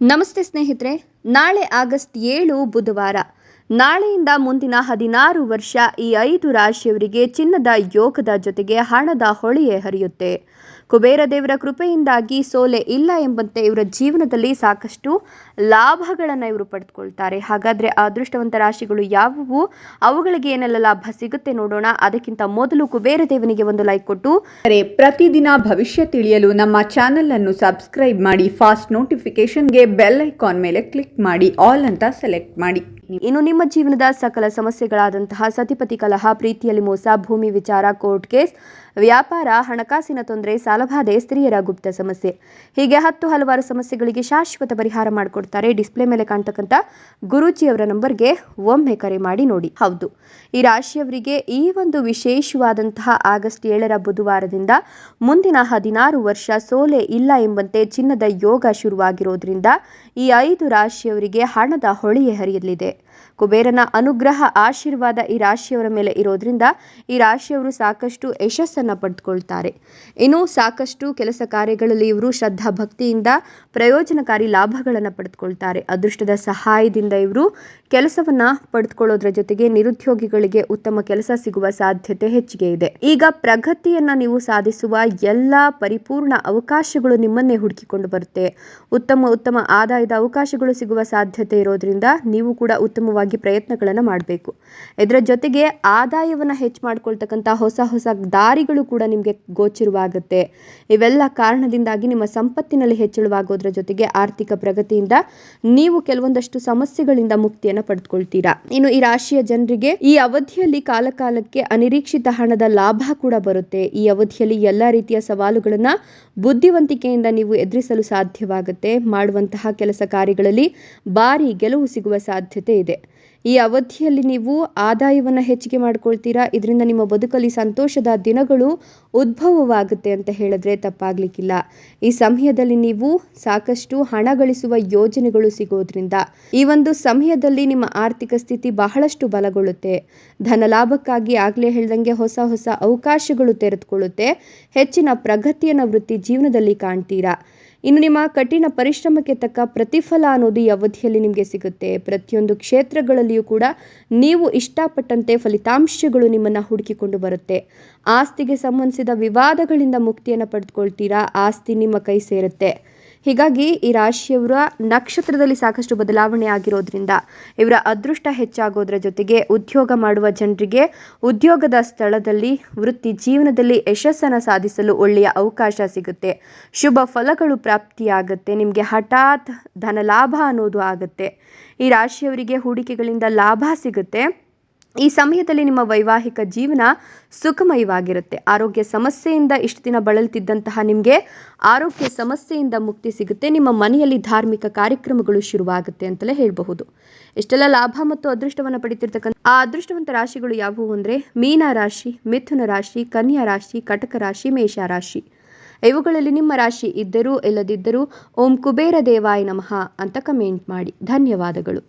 ನಮಸ್ತೆ ಸ್ನೇಹಿತರೆ, ನಾಳೆ ಆಗಸ್ಟ್ ಏಳು ಬುಧವಾರ. ನಾಳೆಯಿಂದ ಮುಂದಿನ ಹದಿನಾರು ವರ್ಷ ಈ ಐದು ರಾಶಿಯವರಿಗೆ ಚಿನ್ನದ ಯೋಗದ ಜೊತೆಗೆ ಹಣದ ಹೊಳೆಯೇ ಹರಿಯುತ್ತೆ. ಕುಬೇರ ದೇವರ ಕೃಪೆಯಿಂದಾಗಿ ಸೋಲೆ ಇಲ್ಲ ಎಂಬಂತೆ ಇವರ ಜೀವನದಲ್ಲಿ ಸಾಕಷ್ಟು ಲಾಭಗಳನ್ನು ಇವರು ಪಡೆದುಕೊಳ್ತಾರೆ ಹಾಗಾದರೆ ಅದೃಷ್ಟವಂತ ರಾಶಿಗಳು ಯಾವುವು? ಅವುಗಳಿಗೆ ಏನೆಲ್ಲ ಲಾಭ ಸಿಗುತ್ತೆ ನೋಡೋಣ. ಅದಕ್ಕಿಂತ ಮೊದಲು ಕುಬೇರ ದೇವನಿಗೆ ಒಂದು ಲೈಕ್ ಕೊಟ್ಟು ಪ್ರತಿದಿನ ಭವಿಷ್ಯ ತಿಳಿಯಲು ನಮ್ಮ ಚಾನೆಲ್ ಅನ್ನು ಸಬ್ಸ್ಕ್ರೈಬ್ ಮಾಡಿ ಫಾಸ್ಟ್ ನೋಟಿಫಿಕೇಶನ್ಗೆ ಬೆಲ್ ಐಕಾನ್ ಮೇಲೆ ಕ್ಲಿಕ್ ಮಾಡಿ ಆಲ್ ಅಂತ ಸೆಲೆಕ್ಟ್ ಮಾಡಿ. ಇನ್ನು ನಿಮ್ಮ ಜೀವನದ ಸಕಲ ಸಮಸ್ಯೆಗಳಾದಂತಹ ಸತಿಪತಿ ಕಲಹ, ಪ್ರೀತಿಯಲ್ಲಿ ಮೋಸ, ಭೂಮಿ ವಿಚಾರ ಕೋರ್ಟ್ ಕೇಸ್ ವ್ಯಾಪಾರ, ಹಣಕಾಸಿನ ತೊಂದರೆ, ಸಾಲಬಾಧೆ, ಸ್ತ್ರೀಯರ ಗುಪ್ತ ಸಮಸ್ಯೆ. ಹೀಗೆ ಹತ್ತು ಹಲವಾರು ಸಮಸ್ಯೆಗಳಿಗೆ ಶಾಶ್ವತ ಪರಿಹಾರ ಮಾಡಿಕೊಡ್ತಾರೆ ಡಿಸ್ಪ್ಲೇ ಮೇಲೆ ಕಾಣ್ತಕ್ಕಂಥ ಗುರೂಜಿಯವರ ನಂಬರ್ಗೆ ಒಮ್ಮೆ ಕರೆ ಮಾಡಿ ನೋಡಿ. ಹೌದು, ಈ ರಾಶಿಯವರಿಗೆ ಈ ಒಂದು ವಿಶೇಷವಾದಂತಹ ಆಗಸ್ಟ್ ಏಳರ ಬುಧವಾರದಿಂದ ಮುಂದಿನ ಹದಿನಾರು ವರ್ಷ ಸೋಲೆ ಇಲ್ಲ ಎಂಬಂತೆ ಚಿನ್ನದ ಯೋಗ ಶುರುವಾಗಿರೋದ್ರಿಂದ ಈ ಐದು ರಾಶಿಯವರಿಗೆ ಹಣದ ಹೊಳೆಯೇ ಹರಿಯಲಿದೆ. ಕುಬೇರನ ಅನುಗ್ರಹ, ಆಶೀರ್ವಾದ ಈ ರಾಶಿಯವರ ಮೇಲೆ ಇರೋದ್ರಿಂದ ಈ ರಾಶಿಯವರು ಸಾಕಷ್ಟು ಯಶಸ್ಸನ್ನು ಪಡೆದುಕೊಳ್ತಾರೆ ಇನ್ನು ಸಾಕಷ್ಟು ಕೆಲಸ ಕಾರ್ಯಗಳಲ್ಲಿ ಇವರು ಶ್ರದ್ಧಾ ಭಕ್ತಿಯಿಂದ ಪ್ರಯೋಜನಕಾರಿ ಲಾಭಗಳನ್ನು ಪಡೆದುಕೊಳ್ತಾರೆ ಅದೃಷ್ಟದ ಸಹಾಯದಿಂದ ಇವರು ಕೆಲಸವನ್ನ ಪಡೆದುಕೊಳ್ಳೋದ್ರ ಜೊತೆಗೆ ನಿರುದ್ಯೋಗಿಗಳಿಗೆ ಉತ್ತಮ ಕೆಲಸ ಸಿಗುವ ಸಾಧ್ಯತೆ ಹೆಚ್ಚಿಗೆ ಇದೆ. ಈಗ ಪ್ರಗತಿಯನ್ನ ನೀವು ಸಾಧಿಸುವ ಎಲ್ಲ ಪರಿಪೂರ್ಣ ಅವಕಾಶಗಳು ನಿಮ್ಮನ್ನೇ ಹುಡುಕಿಕೊಂಡು ಬರುತ್ತೆ. ಉತ್ತಮ ಉತ್ತಮ ಆದಾಯದ ಅವಕಾಶಗಳು ಸಿಗುವ ಸಾಧ್ಯತೆ ಇರೋದ್ರಿಂದ ನೀವು ಕೂಡ ಉತ್ತಮವಾಗಿ ಪ್ರಯತ್ನಗಳನ್ನು ಮಾಡಬೇಕು. ಇದರ ಜೊತೆಗೆ ಆದಾಯವನ್ನು ಹೆಚ್ಚು ಮಾಡ್ಕೊಳ್ತಕ್ಕಂಥ ಹೊಸ ಹೊಸ ದಾರಿಗಳು ಕೂಡ ನಿಮಗೆ ಗೋಚರವಾಗುತ್ತೆ. ಇವೆಲ್ಲ ಕಾರಣದಿಂದಾಗಿ ನಿಮ್ಮ ಸಂಪತ್ತಿನಲ್ಲಿ ಹೆಚ್ಚಳವಾಗೋದ್ರ ಜೊತೆಗೆ ಆರ್ಥಿಕ ಪ್ರಗತಿಯಿಂದ ನೀವು ಕೆಲವೊಂದಷ್ಟು ಸಮಸ್ಯೆಗಳಿಂದ ಮುಕ್ತಿಯನ್ನು ಪಡೆದುಕೊಳ್ತೀರಾ. ಇನ್ನು ಈ ರಾಶಿಯ ಜನರಿಗೆ ಈ ಅವಧಿಯಲ್ಲಿ ಕಾಲಕಾಲಕ್ಕೆ ಅನಿರೀಕ್ಷಿತ ಹಣದ ಲಾಭ ಕೂಡ ಬರುತ್ತೆ. ಈ ಅವಧಿಯಲ್ಲಿ ಎಲ್ಲ ರೀತಿಯ ಸವಾಲುಗಳನ್ನು ಬುದ್ಧಿವಂತಿಕೆಯಿಂದ ನೀವು ಎದುರಿಸಲು ಸಾಧ್ಯವಾಗುತ್ತೆ. ಮಾಡುವಂತಹ ಕೆಲಸ ಕಾರ್ಯಗಳಲ್ಲಿ ಭಾರಿ ಗೆಲುವು ಸಿಗುವ ಸಾಧ್ಯತೆ ಇದೆ. ಈ ಅವಧಿಯಲ್ಲಿ ನೀವು ಆದಾಯವನ್ನು ಹೆಚ್ಚಿಗೆ ಮಾಡ್ಕೊಳ್ತೀರಾ? ಇದರಿಂದ ನಿಮ್ಮ ಬದುಕಲ್ಲಿ ಸಂತೋಷದ ದಿನಗಳು ಉದ್ಭವವಾಗುತ್ತೆ ಅಂತ ಹೇಳಿದ್ರೆ ತಪ್ಪಾಗ್ಲಿಕ್ಕಿಲ್ಲ. ಈ ಸಮಯದಲ್ಲಿ ನೀವು ಸಾಕಷ್ಟು ಹಣ ಗಳಿಸುವ ಯೋಜನೆಗಳು ಸಿಗೋದ್ರಿಂದ ಈ ಒಂದು ಸಮಯದಲ್ಲಿ ನಿಮ್ಮ ಆರ್ಥಿಕ ಸ್ಥಿತಿ ಬಹಳಷ್ಟು ಬಲಗೊಳ್ಳುತ್ತೆ. ಧನ ಲಾಭಕ್ಕಾಗಿ ಆಗಲೇ ಹೇಳ್ದಂಗೆ ಹೊಸ ಹೊಸ ಅವಕಾಶಗಳು ತೆರೆದುಕೊಳ್ಳುತ್ತೆ. ಹೆಚ್ಚಿನ ಪ್ರಗತಿಯನ್ನು ವೃತ್ತಿ ಜೀವನದಲ್ಲಿ ಕಾಣ್ತೀರಾ? ಇನ್ನು ನಿಮ್ಮ ಕಠಿಣ ಪರಿಶ್ರಮಕ್ಕೆ ತಕ್ಕ ಪ್ರತಿಫಲ ಅನ್ನೋದು ಈ ಅವಧಿಯಲ್ಲಿ ನಿಮಗೆ ಸಿಗುತ್ತೆ. ಪ್ರತಿಯೊಂದು ಕ್ಷೇತ್ರಗಳಲ್ಲಿಯೂ ಕೂಡ ನೀವು ಇಷ್ಟಪಟ್ಟಂತೆ ಫಲಿತಾಂಶಗಳು ನಿಮ್ಮನ್ನು ಹುಡುಕಿಕೊಂಡು ಬರುತ್ತೆ. ಆಸ್ತಿಗೆ ಸಂಬಂಧಿಸಿದ ವಿವಾದಗಳಿಂದ ಮುಕ್ತಿಯನ್ನು ಪಡೆದುಕೊಳ್ತೀರಾ? ಆಸ್ತಿ ನಿಮ್ಮ ಕೈ ಸೇರುತ್ತೆ. ಹೀಗಾಗಿ ಈ ರಾಶಿಯವರ ನಕ್ಷತ್ರದಲ್ಲಿ ಸಾಕಷ್ಟು ಬದಲಾವಣೆ ಆಗಿರೋದ್ರಿಂದ ಇವರ ಅದೃಷ್ಟ ಹೆಚ್ಚಾಗೋದ್ರ ಜೊತೆಗೆ ಉದ್ಯೋಗ ಮಾಡುವ ಜನರಿಗೆ ಉದ್ಯೋಗದ ಸ್ಥಳದಲ್ಲಿ, ವೃತ್ತಿ ಜೀವನದಲ್ಲಿ ಯಶಸ್ಸನ್ನು ಸಾಧಿಸಲು ಒಳ್ಳೆಯ ಅವಕಾಶ ಸಿಗುತ್ತೆ. ಶುಭ ಫಲಗಳು ಪ್ರಾಪ್ತಿಯಾಗುತ್ತೆ, ನಿಮಗೆ ಹಠಾತ್ ಧನ ಲಾಭ ಅನ್ನೋದು ಆಗುತ್ತೆ. ಈ ರಾಶಿಯವರಿಗೆ ಹೂಡಿಕೆಗಳಿಂದ ಲಾಭ ಸಿಗುತ್ತೆ. ಈ ಸಮಯದಲ್ಲಿ ನಿಮ್ಮ ವೈವಾಹಿಕ ಜೀವನ ಸುಖಮಯವಾಗಿರುತ್ತೆ. ಆರೋಗ್ಯ ಸಮಸ್ಯೆಯಿಂದ ಇಷ್ಟು ದಿನ ಬಳಲ್ತಿದ್ದಂತಹ ನಿಮಗೆ ಆರೋಗ್ಯ ಸಮಸ್ಯೆಯಿಂದ ಮುಕ್ತಿ ಸಿಗುತ್ತೆ. ನಿಮ್ಮ ಮನೆಯಲ್ಲಿ ಧಾರ್ಮಿಕ ಕಾರ್ಯಕ್ರಮಗಳು ಶುರುವಾಗುತ್ತೆ ಅಂತಲೇ ಹೇಳಬಹುದು. ಇಷ್ಟೆಲ್ಲ ಲಾಭ ಮತ್ತು ಅದೃಷ್ಟವನ್ನು ಪಡಿತಿರ್ತಕ್ಕಂಥ ಆ ಅದೃಷ್ಟವಂತ ರಾಶಿಗಳು ಯಾವುವು ಅಂದರೆ ಮೀನ ರಾಶಿ, ಮಿಥುನ ರಾಶಿ, ಕನ್ಯಾ ರಾಶಿ, ಕಟಕ ರಾಶಿ, ಮೇಷ ರಾಶಿ. ಇವುಗಳಲ್ಲಿ ನಿಮ್ಮ ರಾಶಿ ಇದ್ದರೂ ಇಲ್ಲದಿದ್ದರೂ ಓಂ ಕುಬೇರ ದೇವಾಯ ನಮಃ ಅಂತ ಕಮೆಂಟ್ ಮಾಡಿ. ಧನ್ಯವಾದಗಳು.